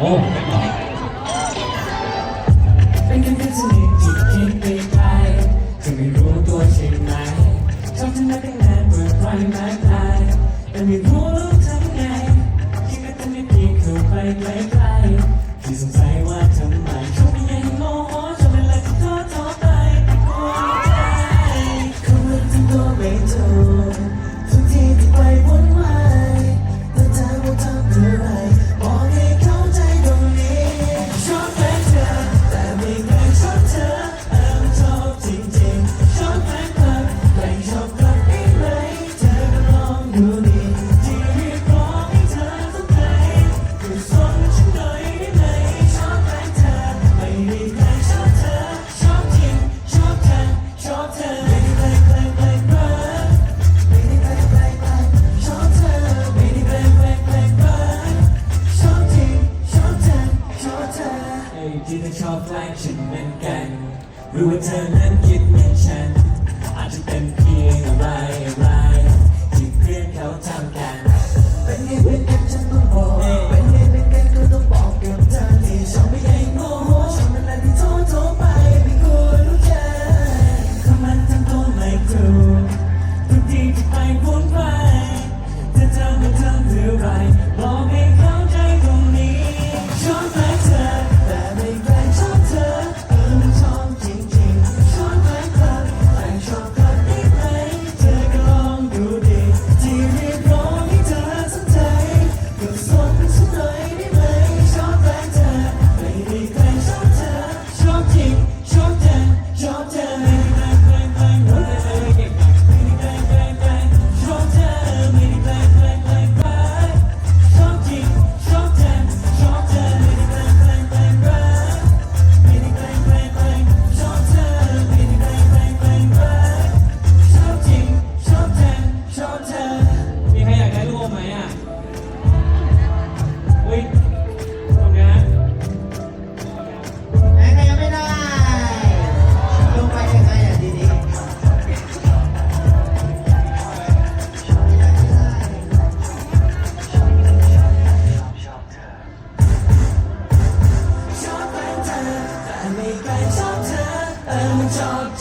เป็นเพื่อนสนิทจิตทิ้งไปไกลเธอไม่รู้ตัวใช่ไหมชอบฉันมาตั้งนานเมื่อไฟมาตายแต่ไม่รู้ต้องทำไงคิดว่าจะไม่ดีเข้าไปไกลๆที่สงสัยว่าทำไม ที่เธอชอบแกล้งฉันเป็นแกันรู้ว่าเธอนั้นคิดเหมือนฉัน อาจจะเป็นเพียงอะไรอะไรที่เพื่อนเขาทำกัน เป็นไงเป็นกันฉันต้องบอก เป็นไงเป็นกันก็ต้องบอกกับเธอที่ฉันไม่ใช่โง่ฉันมันอะไรที่โทษโทษไปไม่ควรรู้ใจคำมันทำตัวไม่ถูกทุกทีที่ไปวุ่นวายเธอทำก็ทำเท่าไร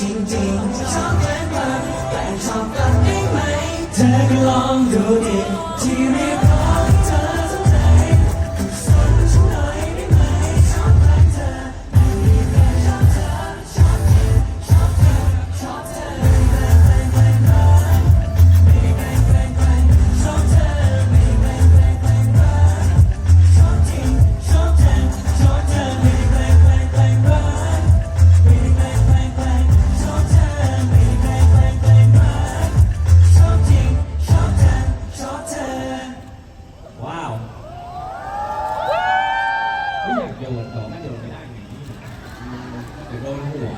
จริงๆชอบแค่เธอแต่ชอบกันได้ไหมเธอกลองดูดิ โดนดอกไม่โดนไม่ได้ไงเดี๋ยวโดนหัว